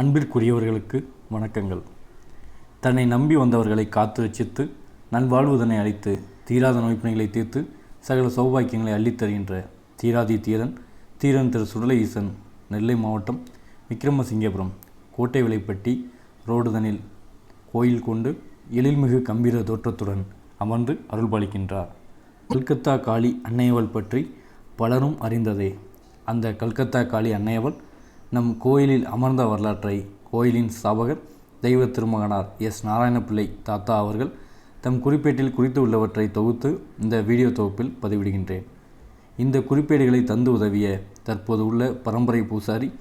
அன்பிற்குரியவர்களுக்கு வணக்கங்கள். தன்னை நம்பி வந்தவர்களை காத்து ரச்சித்து நல்வாழ்வுதனை அளித்து தீராத நோய்ப்பினைகளை தீர்த்து சகல சௌபாக்கியங்களை அள்ளித்தருகின்ற தீராதி தீரன் தீரன் திரு சுடலை ஈசன் நெல்லை மாவட்டம் விக்ரமசிங்கபுரம் கோட்டை விலைப்பட்டி ரோடுதனில் கோயில் கொண்டு எழில்மிகு கம்பீர தோற்றத்துடன் அமர்ந்து அருள்பாலிக்கின்றார். கல்கத்தா காளி அன்னையவள் பற்றி பலரும் அறிந்ததே. அந்த கல்கத்தா காளி அன்னையவள் நம் கோயிலில் அமர்ந்த வரலாற்றை கோயிலின் ஸ்தாபகர் தெய்வ திருமகனார் எஸ். நாராயணப்பிள்ளை தாத்தா அவர்கள் தம் குறிப்பேட்டில் குறித்து உள்ளவற்றை தொகுத்து இந்த வீடியோ தொகுப்பில் பதிவிடுகின்றேன். இந்த குறிப்பேடுகளை தந்து உதவிய தற்போது உள்ள பரம்பரை பூசாரி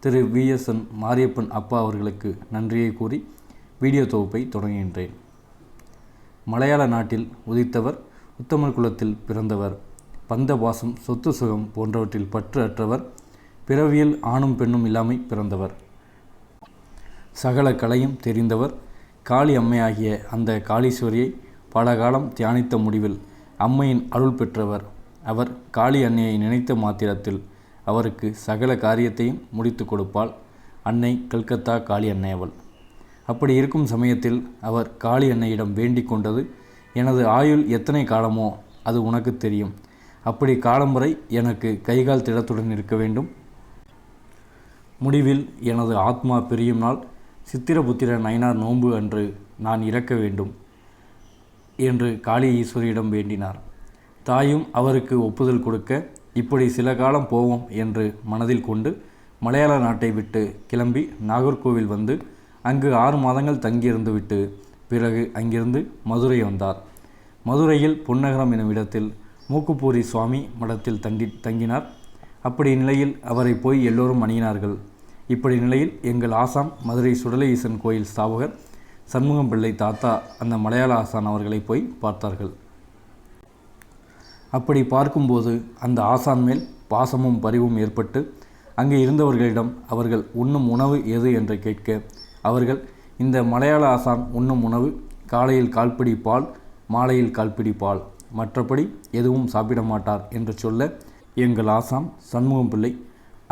திரு. வி. எஸ். என். மாரியப்பன் அப்பா அவர்களுக்கு நன்றியை கூறி வீடியோ தொகுப்பை தொடங்குகின்றேன். மலையாள நாட்டில் உதித்தவர் உத்தமர் குலத்தில் பிறந்தவர் பந்த பாசம் சொத்து சுகம் போன்றவற்றில் பற்று அற்றவர் பிறவியில் ஆணும் பெண்ணும் இல்லாமை பிறந்தவர். சகல கலையும் தெரிந்தவர். காளி அம்மையாகிய அந்த காளீஸ்வரியை பல காலம் தியானித்த முடிவில் அம்மையின் அருள் பெற்றவர். அவர் காளி அன்னையை நினைத்த மாத்திரத்தில் அவருக்கு சகல காரியத்தையும் முடித்து கொடுப்பாள். அன்னை கல்கத்தா காளி அன்னை அவள் அப்படி இருக்கும் சமயத்தில் அவர் காளி அன்னையிடம் வேண்டிக் கொண்டது எனது ஆயுள் எத்தனை காலமோ அது உனக்கு தெரியும். அப்படி காலம் வரை எனக்கு கைகால் திடத்துடன் இருக்க வேண்டும். முடிவில் எனது ஆத்மா பிரியும் நாள் சித்திரபுத்திர நயனார் நோன்பு அன்று நான் இறக்க வேண்டும் என்று காளி ஈஸ்வரியிடம் வேண்டினார். தாயும் அவருக்கு ஒப்புதல் கொடுக்க இப்படி சில காலம் போவோம் என்று மனதில் கொண்டு மலையாள நாட்டை விட்டு கிளம்பி நாகர்கோவில் வந்து அங்கு ஆறு மாதங்கள் தங்கியிருந்து விட்டு பிறகு அங்கிருந்து மதுரை வந்தார். மதுரையில் பொன்னகரம் எனும் இடத்தில் மூக்குப்பூரி சுவாமி மடத்தில் தங்கி தங்கினார். அப்படி நிலையில் அவரை போய் எல்லோரும் அணியினார்கள். இப்படி நிலையில் எங்கள் ஆசாம் மதுரை சுடலை ஈசன் கோயில் ஸ்தாபகர் சண்முகம் பிள்ளை தாத்தா அந்த மலையாள ஆசான் அவர்களை போய் பார்த்தார்கள். அப்படி பார்க்கும்போது அந்த ஆசான் மேல் பாசமும் பரிவும் ஏற்பட்டு அங்கே இருந்தவர்களிடம் அவர்கள் உண்ணும் உணவு எது என்று கேட்க அவர்கள் இந்த மலையாள ஆசான் உண்ணும் உணவு காலையில் கால்பிடி பால் மாலையில் கால்பிடி பால் மற்றபடி எதுவும் சாப்பிட மாட்டார் என்று சொல்ல எங்கள் ஆசாம் சண்முகம் பிள்ளை.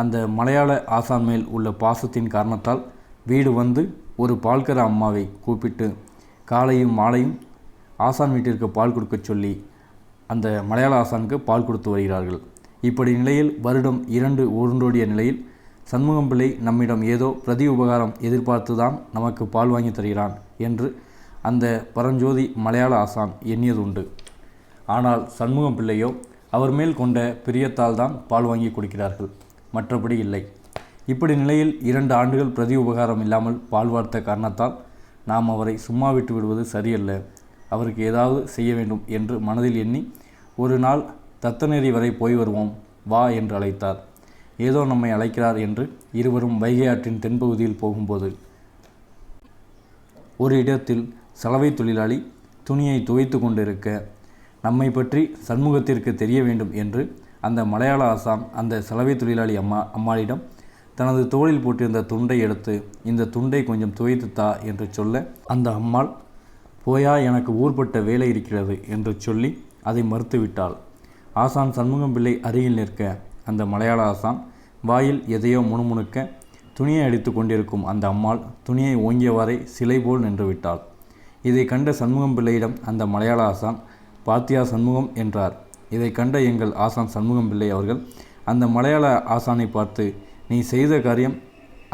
அந்த மலையாள ஆசான் மேல் உள்ள பாசத்தின் காரணத்தால் வீடு வந்து ஒரு பால்கர அம்மாவை கூப்பிட்டு காலையும் மாலையும் ஆசான் வீட்டிற்கு பால் கொடுக்கச் சொல்லி அந்த மலையாள ஆசானுக்கு பால் கொடுத்து வருகிறார்கள். இப்படி நிலையில் வருடம் இரண்டு உருண்டோடிய நிலையில் சண்முகம் பிள்ளை நம்மிடம் ஏதோ பிரதி உபகாரம் எதிர்பார்த்து தான் நமக்கு பால் வாங்கி தருகிறான் என்று அந்த பரஞ்சோதி மலையாள ஆசான் எண்ணியதுண்டு. ஆனால் சண்முகம் பிள்ளையோ அவர் மேல் கொண்ட பிரியத்தால் தான் பால் வாங்கி கொடுக்கிறார்கள். மற்றபடி இல்லை. இப்படி நிலையில் இரண்டு ஆண்டுகள் பிரதி உபகாரம் இல்லாமல் பால் வார்த்த காரணத்தால் நாம் அவரை சும்மா விட்டு விடுவது சரியல்ல. அவருக்கு ஏதாவது செய்ய வேண்டும் என்று மனதில் எண்ணி ஒரு நாள் தத்தநேரி வரை போய் வருவோம் வா என்று அழைத்தார். ஏதோ நம்மை அழைக்கிறார் என்று இருவரும் வைகை ஆற்றின் தென்பகுதியில் போகும்போது ஒரு இடத்தில் சலவை தொழிலாளி துணியை துவைத்து கொண்டிருக்க நம்மை பற்றி சண்முகத்திற்கு தெரிய வேண்டும் என்று அந்த மலையாள ஆசாம் அந்த சலவை தொழிலாளி அம்மா அம்மாளிடம் தனது தோளில் போட்டிருந்த துண்டை எடுத்து இந்த துண்டை கொஞ்சம் துவைத்து தா என்று சொல்ல அந்த அம்மாள் போயா எனக்கு ஊர்பட்ட வேலை இருக்கிறது என்று சொல்லி அதை மறுத்துவிட்டாள். ஆசான் சண்முகம் பிள்ளை அருகில் நிற்க அந்த மலையாள ஆசான் வாயில் எதையோ முணுமுணுக்க துணியை அடித்து கொண்டிருக்கும் அந்த அம்மாள் துணியை ஓங்கியவாறே சிலை போல் நின்று விட்டாள். இதை கண்ட சண்முகம் பிள்ளையிடம் அந்த மலையாள ஆசான் பாத்தியா சண்முகம் என்றார். இதை கண்ட எங்கள் ஆசான் சண்முகம் பிள்ளை அவர்கள் அந்த மலையாள ஆசானை பார்த்து நீ செய்த காரியம்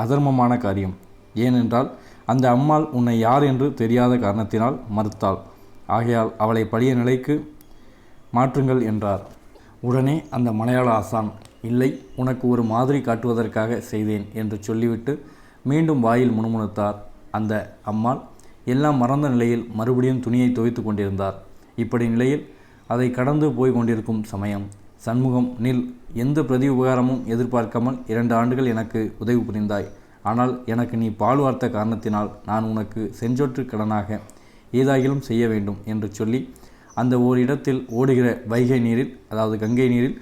அதர்மமான காரியம். ஏனென்றால் அந்த அம்மாள் உன்னை யார் என்று தெரியாத காரணத்தினால் மறுத்தாள். ஆகையால் அவளை பழைய நிலைக்கு மாற்றுங்கள் என்றார். உடனே அந்த மலையாள ஆசான் இல்லை உனக்கு ஒரு மாதிரி காட்டுவதற்காக செய்தேன் என்று சொல்லிவிட்டு மீண்டும் வாயில் முணுமுணுத்தார் அந்த அம்மாள். எல்லாம் மறந்த நிலையில் மறுபடியும் துணியை துவைத்து கொண்டிருந்தார். இப்படி நிலையில் அதை கடந்து போய் கொண்டிருக்கும் சமயம். சண்முகம் நில் எந்த பிரதி உபகாரமும் எதிர்பார்க்காமல் இரண்டு ஆண்டுகள் எனக்கு உதவி புரிந்தாய். ஆனால் எனக்கு நீ பால் வார்த்த காரணத்தினால் நான் உனக்கு செஞ்சொற்று கடனாக ஏதாகிலும் செய்ய வேண்டும் என்று சொல்லி அந்த ஓர் இடத்தில் ஓடுகிற வைகை நீரில் அதாவது கங்கை நீரில்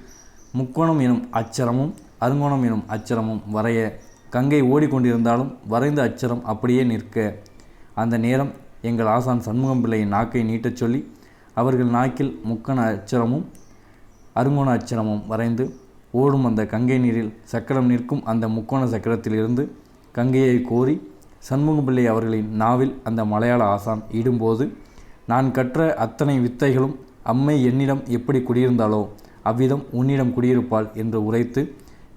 முக்கோணம் எனும் அச்சரமும் அருங்கோணம் எனும் அச்சரமும் வரைய கங்கை ஓடிக்கொண்டிருந்தாலும் வரைந்த அச்சரம் அப்படியே நிற்க. அந்த நேரம் எங்கள் ஆசான் சண்முகம் பிள்ளையின் நாக்கை நீட்டச் சொல்லி அவர்கள் நாக்கில் முக்கண அச்சரமும் அருங்கோண அச்சரமும் வரைந்து ஓடும் அந்த கங்கை நீரில் சக்கரம் நிற்கும் அந்த முக்கோண சக்கரத்திலிருந்து கங்கையை கோரி சண்முகப்பிள்ளை அவர்களின் நாவில் அந்த மலையாள ஆசான் இடும்போது நான் கற்ற அத்தனை வித்தைகளும் அம்மை என்னிடம் எப்படி குடியிருந்தாலோ அவ்விதம் உன்னிடம் குடியிருப்பாள் என்று உரைத்து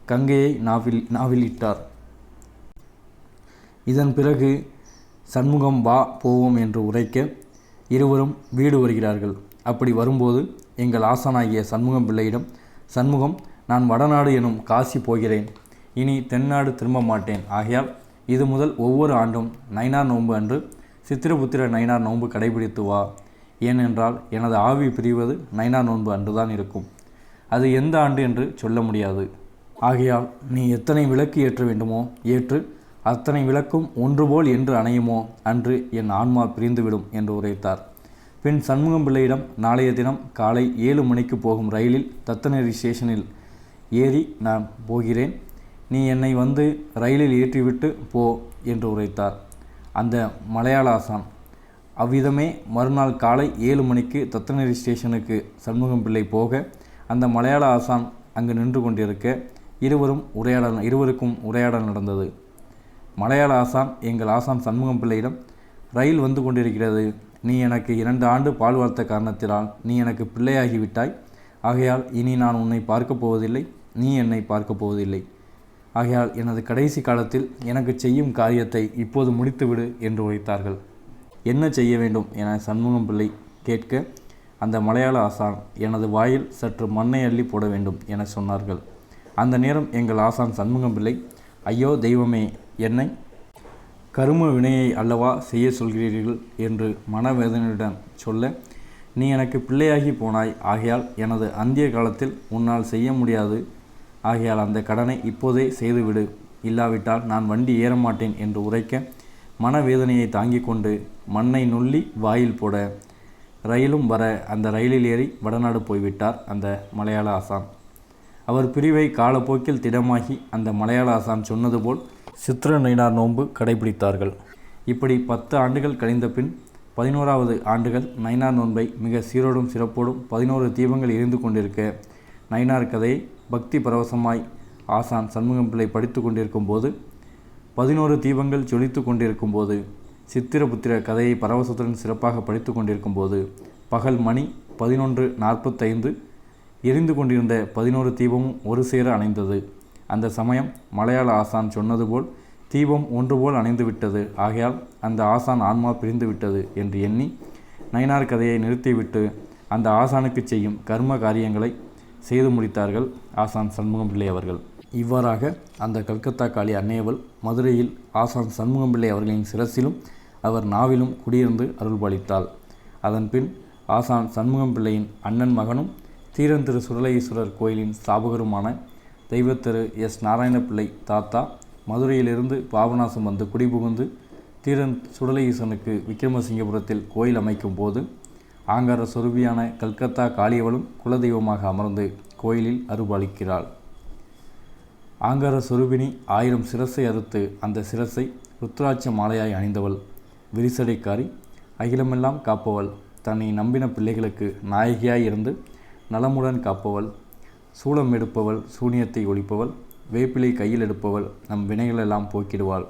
கங்கையை நாவில் நாவில் இட்டார். இதன் பிறகு சண்முகம் வா போவோம் என்று உரைக்க இருவரும் வீடு வருகிறார்கள். அப்படி வரும்போது எங்கள் ஆசானாகிய சண்முகம் பிள்ளையிடம் சண்முகம் நான் வடநாடு எனும் காசி போகிறேன். இனி தென்னாடு திரும்ப மாட்டேன். ஆகையால் இது முதல் ஒவ்வொரு ஆண்டும் நைனார் நோன்பு அன்று சித்திரபுத்திர நைனார் நோன்பு கடைபிடித்து வா. ஏனென்றால் எனது ஆவி பிரிவது நைனார் நோன்பு அன்றுதான் இருக்கும். அது எந்த ஆண்டு என்று சொல்ல முடியாது. ஆகையால் நீ எத்தனை விளக்கு ஏற்ற வேண்டுமோ ஏற்று அத்தனை விளக்கும் ஒன்றுபோல் என்று அணையுமோ? அன்று என் ஆன்மா பிரிந்துவிடும் என்று உரைத்தார். பின் சண்முகம் பிள்ளையிடம் நாளைய தினம் காலை ஏழு மணிக்கு போகும் ரயிலில் தத்தநெறி ஸ்டேஷனில் ஏறி நான் போகிறேன். நீ என்னை வந்து ரயிலில் ஏற்றிவிட்டு போ என்று உரைத்தார். அந்த மலையாள ஆசான் அவ்விதமே மறுநாள் காலை ஏழு மணிக்கு தத்தநெறி ஸ்டேஷனுக்கு சண்முகம் பிள்ளை போக அந்த மலையாள ஆசான் அங்கு நின்று கொண்டிருக்க இருவரும் உரையாடல் இருவருக்கும் உரையாடல் நடந்தது. மலையாள ஆசான் எங்கள் ஆசான் சண்முகம் பிள்ளையிடம் ரயில் வந்து கொண்டிருக்கிறது. நீ எனக்கு இரண்டு ஆண்டு பால் வளர்த்த காரணத்தினால் நீ எனக்கு பிள்ளையாகிவிட்டாய் ஆகையால் இனி நான் உன்னை பார்க்கப் போவதில்லை. நீ என்னை பார்க்கப் போவதில்லை. ஆகையால் எனது கடைசி காலத்தில் எனக்கு செய்யும் காரியத்தை இப்போது முடித்துவிடு என்று உரைத்தார்கள். என்ன செய்ய வேண்டும்? என சண்முகம் பிள்ளை கேட்க அந்த மலையாள ஆசான் எனது வாயில் சற்று மண்ணை அள்ளி போட வேண்டும் என சொன்னார்கள். அந்த நேரம் எங்கள் ஆசான் சண்முகம் பிள்ளை ஐயோ தெய்வமே என்னை கரும வினையை அல்லவா செய்ய சொல்கிறீர்கள் என்று மனவேதனையுடன் சொல்ல நீ எனக்கு பிள்ளையாகி போனாய் ஆகையால் எனது அந்திய காலத்தில் உன்னால் செய்ய முடியாது. ஆகையால் அந்த கடனை இப்போதே செய்துவிடு. இல்லாவிட்டால் நான் வண்டி ஏற மாட்டேன் என்று உரைக்க மனவேதனையை தாங்கிக் கொண்டு மண்ணை நுள்ளி வாயில் போட ரயிலும் வர அந்த ரயிலில் ஏறி வடநாடு போய்விட்டார் அந்த மலையாள ஆசான். அவர் பிரிவை காலப்போக்கில் திடமாகி அந்த மலையாள ஆசான் சொன்னது போல் சித்திர நயினார் நோன்பு கடைபிடித்தார்கள். இப்படி பத்து ஆண்டுகள் கழிந்த பின் பதினோராவது ஆண்டுகள் நயினார் நோன்பை மிக சீரோடும் சிறப்போடும் பதினோரு தீபங்கள் எரிந்து கொண்டிருக்க நயினார் கதையை பக்தி பரவசமாய் ஆசான் சண்முகம் பிள்ளை படித்து கொண்டிருக்கும் போது பதினோரு தீபங்கள் ஜொலித்து கொண்டிருக்கும் போது சித்திரபுத்திர கதையை பரவசத்துடன் சிறப்பாக படித்து கொண்டிருக்கும் போது பகல் மணி பதினொன்று நாற்பத்தைந்து எரிந்து கொண்டிருந்த பதினோரு தீபமும் ஒரு சேர அணைந்தது. அந்த சமயம் மலையாள ஆசான் சொன்னது போல் தீபம் ஒன்று போல் அணைந்து விட்டது. ஆகையால் அந்த ஆசான் ஆன்மா பிரிந்து விட்டது என்று எண்ணி நயினார் கதையை நிறுத்திவிட்டு அந்த ஆசானுக்கு செய்யும் கர்ம காரியங்களை செய்து முடித்தார்கள் ஆசான் சண்முகம் பிள்ளை அவர்கள். இவ்வாறாக அந்த கல்கத்தா காளி அன்னையவள் மதுரையில் ஆசான் சண்முகம் பிள்ளை அவர்களின் சிரசிலும் அவர் நாவிலும் குடியிருந்து அருள்பாலித்தாள். அதன்பின் ஆசான் சண்முகம் பிள்ளையின் அண்ணன் மகனும் தீரன் திரு சுடலேஸ்வரர் கோயிலின் ஸ்தாபகருமான தெய்வத்திரு எஸ். நாராயணப்பிள்ளை தாத்தா மதுரையிலிருந்து பாபநாசம் வந்து குடிபுகுந்து தீரன் சுடலேசனுக்கு விக்ரமசிங்கபுரத்தில் கோயில் அமைக்கும் போது ஆங்கார சொருபியான கல்கத்தா காளியவளும் குலதெய்வமாக அமர்ந்து கோயிலில் அருபாலிக்கிறாள் ஆங்கார சொருபினி ஆயிரம் சிரசை அறுத்து அந்த சிரசை ருத்ராட்ச மாலையாய் அணிந்தவள் விரிசடைக்காரி அகிலமெல்லாம் காப்பவள். தன்னை நம்பின பிள்ளைகளுக்கு நாயகியாய் இருந்து நலமுடன் காப்பவள் சூளம் எடுப்பவள் சூனியத்தை ஒழிப்பவள் வேப்பிலை கையில் எடுப்பவள் நம் வினைகளெல்லாம் போக்கிடுவாள்.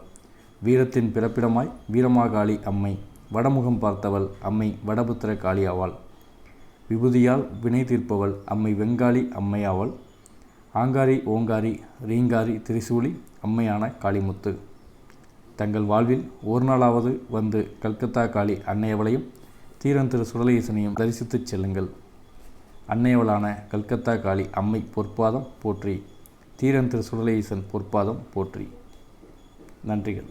வீரத்தின் பிறப்பிடமாய் வீரமாகாளி அம்மை வடமுகம் பார்த்தவள் அம்மை வடபுத்திர காளி ஆவாள். விபூதியால் வினை தீர்ப்பவள் அம்மை வெங்காளி அம்மையாவள் ஆங்காரி ஓங்காரி ரீங்காரி திரிசூலி அம்மையான காளிமுத்து. தங்கள் வாழ்வில் ஒரு நாளாவது வந்து கல்கத்தா காளி அன்னையவளையும் தீரன் திரு சுடலேசனையும் தரிசித்துச் செல்லுங்கள். அன்னையவளான கல்கத்தா காளி அம்மை பொற்பாதம் போற்றி. தீரன் திரு சுடலேசன் பொற்பாதம் போற்றி. நன்றிகள்.